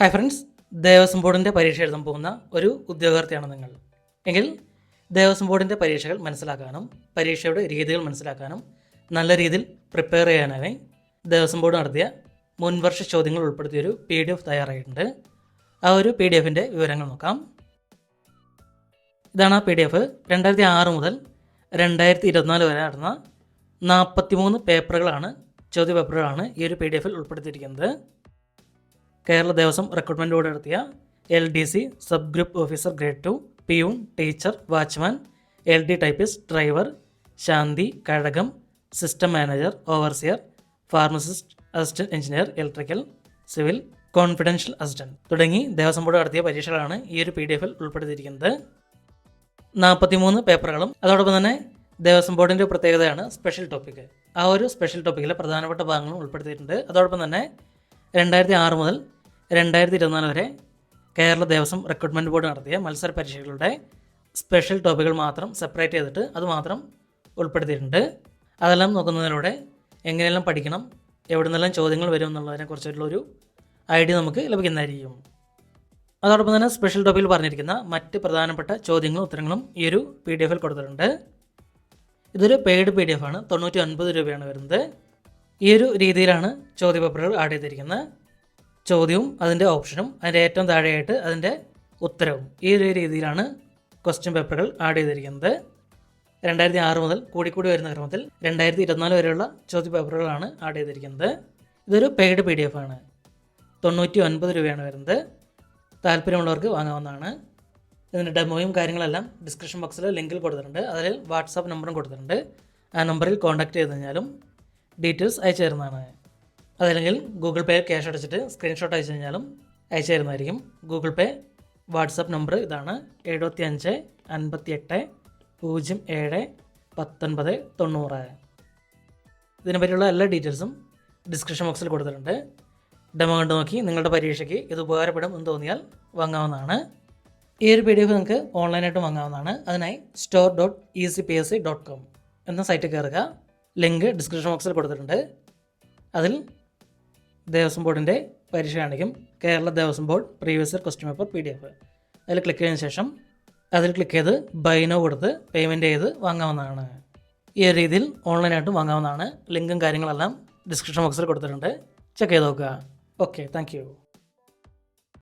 Hi friends Devaswom ബോർഡിന്റെ പരീക്ഷ എഴുതാൻ പോകുന്ന ഒരു ഉദ്യോഗാർത്ഥിയാണ് നിങ്ങൾ. എങ്കിൽ ദേവസ്വം ബോർഡിന്റെ പരീക്ഷകൾ മനസ്സിലാക്കാനും പരീക്ഷയുടെ രീതികൾ മനസ്സിലാക്കാനും നല്ല രീതിയിൽ പ്രിപ്പയർ ചെയ്യാനായി ദേവസ്വം ബോർഡ് നടത്തിയ മുൻവർഷ ചോദ്യങ്ങൾ ഉൾപ്പെടുത്തിയൊരു പി ഡി എഫ് തയ്യാറായിട്ടുണ്ട്. ആ ഒരു പി ഡി എഫിന്റെ വിവരങ്ങൾ നോക്കാം. ഇതാണ് ആ പി ഡി എഫ് രണ്ടായിരത്തി ആറ് മുതൽ രണ്ടായിരത്തി ഇരുപത്തിനാല് വരെ നടന്ന നാൽപ്പത്തിമൂന്ന് പേപ്പറുകളാണ് ചോദ്യ പേപ്പറുകളാണ് ഈ ഒരു പി ഡി എഫിൽ ഉൾപ്പെടുത്തിയിരിക്കുന്നത്. കേരള ദേവസ്വം റിക്രൂട്ട്മെന്റ് ബോർഡ് നടത്തിയ L D C sub group officer grade two peon teacher watchman L D typist driver ശാന്തി Kazhagam system manager overseer pharmacist assistant engineer electrical civil confidential assistant തുടങ്ങി ദേവസ്വം ബോർഡ് നടത്തിയ പരീക്ഷകളാണ് ഈ ഒരു പി ഡി എഫിൽ ഉൾപ്പെടുത്തിയിരിക്കുന്നത്. നാൽപ്പത്തിമൂന്ന് പേപ്പറുകളും അതോടൊപ്പം തന്നെ ദേവസ്വം ബോർഡിന്റെ പ്രത്യേകതയാണ് സ്പെഷ്യൽ ടോപ്പിക് ആ ഒരു സ്പെഷ്യൽ ടോപ്പിക്കിലെ പ്രധാനപ്പെട്ട ഭാഗങ്ങളും ഉൾപ്പെടുത്തിയിട്ടുണ്ട്. അതോടൊപ്പം തന്നെ രണ്ടായിരത്തി ആറ് മുതൽ രണ്ടായിരത്തി ഇരുപത്തിനാല് വരെ കേരള ദേവസ്വം റിക്രൂട്ട്മെന്റ് ബോർഡ് നടത്തിയ മത്സര പരീക്ഷകളുടെ സ്പെഷ്യൽ ടോപ്പിക്കുകൾ മാത്രം സെപ്പറേറ്റ് ചെയ്തിട്ട് അതുമാത്രം ഉൾപ്പെടുത്തിയിട്ടുണ്ട്. അതെല്ലാം നോക്കുന്നതിലൂടെ എങ്ങനെയെല്ലാം പഠിക്കണം എവിടെ നിന്നെല്ലാം ചോദ്യങ്ങൾ വരും എന്നുള്ളതിനെ കുറിച്ചിട്ടുള്ളൊരു ഐഡിയ നമുക്ക് ലഭിക്കുന്നതായിരിക്കും. അതോടൊപ്പം തന്നെ സ്പെഷ്യൽ ടോപ്പിക്കിൽ പറഞ്ഞിരിക്കുന്ന മറ്റ് പ്രധാനപ്പെട്ട ചോദ്യങ്ങളും ഉത്തരങ്ങളും ഈ ഒരു പി ഡി എഫിൽ കൊടുത്തിട്ടുണ്ട്. ഇതൊരു പെയ്ഡ് പി ഡി എഫ് ആണ്. തൊണ്ണൂറ്റി ഒൻപത് രൂപയാണ് വരുന്നത്. ഈ ഒരു രീതിയിലാണ് ചോദ്യപേപ്പറുകൾ ആഡ് ചെയ്തിരിക്കുന്നത്. ചോദ്യവും അതിന്റെ ഓപ്ഷനും അതിന്റെ ഏറ്റവും താഴെയായിട്ട് അതിന്റെ ഉത്തരവും. ഈ ഒരു രീതിയിലാണ് ക്വസ്റ്റ്യൻ പേപ്പറുകൾ ആഡ് ചെയ്തിരിക്കുന്നത്. രണ്ടായിരത്തി ആറ് മുതൽ കൂടിക്കൂടി വരുന്ന ക്രമത്തിൽ രണ്ടായിരത്തി ഇരുപത്തിനാല് വരെയുള്ള ചോദ്യ പേപ്പറുകളാണ് ആഡ് ചെയ്തിരിക്കുന്നത്. ഇതൊരു പെയ്ഡ് പി ഡി എഫ് ആണ്. തൊണ്ണൂറ്റി ഒൻപത് രൂപയാണ് വരുന്നത്. താല്പര്യമുള്ളവർക്ക് വാങ്ങാവുന്നതാണ്. ഇതിന്റെ ഡെമോയും കാര്യങ്ങളെല്ലാം ഡിസ്ക്രിപ്ഷൻ ബോക്സിൽ ലിങ്കിൽ കൊടുത്തിട്ടുണ്ട്. അതിൽ വാട്സാപ്പ് നമ്പറും കൊടുത്തിട്ടുണ്ട്. ആ നമ്പറിൽ കോൺടാക്ട് ചെയ്ത് കഴിഞ്ഞാലും ഡീറ്റെയിൽസ് അയച്ചു തരുന്നതാണ്. അതല്ലെങ്കിൽ ഗൂഗിൾ പേ ക്യാഷ് അടച്ചിട്ട് സ്ക്രീൻഷോട്ട് അയച്ചു കഴിഞ്ഞാലും അയച്ചു തരുന്നതായിരിക്കും ഗൂഗിൾ പേ വാട്സപ്പ് നമ്പർ ഇതാണ് എഴുപത്തി അഞ്ച് അൻപത്തി എട്ട് പൂജ്യം ഏഴ് പത്തൊൻപത് തൊണ്ണൂറ്. ഇതിനെപ്പറ്റിയുള്ള എല്ലാ ഡീറ്റെയിൽസും ഡിസ്ക്രിപ്ഷൻ ബോക്സിൽ കൊടുത്തിട്ടുണ്ട്. ഡെമോ കണ്ടു നോക്കി നിങ്ങളുടെ പരീക്ഷയ്ക്ക് ഇത് ഉപകാരപ്പെടും എന്ന് തോന്നിയാൽ വാങ്ങാവുന്നതാണ്. ഈ ഒരു പി ഡി എഫ് നിങ്ങൾക്ക് ഓൺലൈനായിട്ട് വാങ്ങാവുന്നതാണ്. അതിനായി store dot E C P S C dot com എന്ന സൈറ്റിൽ കയറുക. ലിങ്ക് ഡിസ്ക്രിപ്ഷൻ ബോക്സിൽ കൊടുത്തിട്ടുണ്ട്. അതിൽ ദേവസ്വം ബോർഡിന്റെ പരീക്ഷ കാണിക്കും. Kerala Devaswom board previous year question paper P D F. അതിൽ ക്ലിക്ക് ചെയ്തതിന് ശേഷം അതിൽ ക്ലിക്ക് ചെയ്ത് ബൈനോ കൊടുത്ത് പേയ്മെന്റ് ചെയ്ത് വാങ്ങാവുന്നതാണ്. ഈ ഒരു രീതിയിൽ ഓൺലൈനായിട്ടും വാങ്ങാവുന്നതാണ്. ലിങ്കും കാര്യങ്ങളെല്ലാം ഡിസ്ക്രിപ്ഷൻ ബോക്സിൽ കൊടുത്തിട്ടുണ്ട്. ചെക്ക് ചെയ്ത് നോക്കുക. Okay thank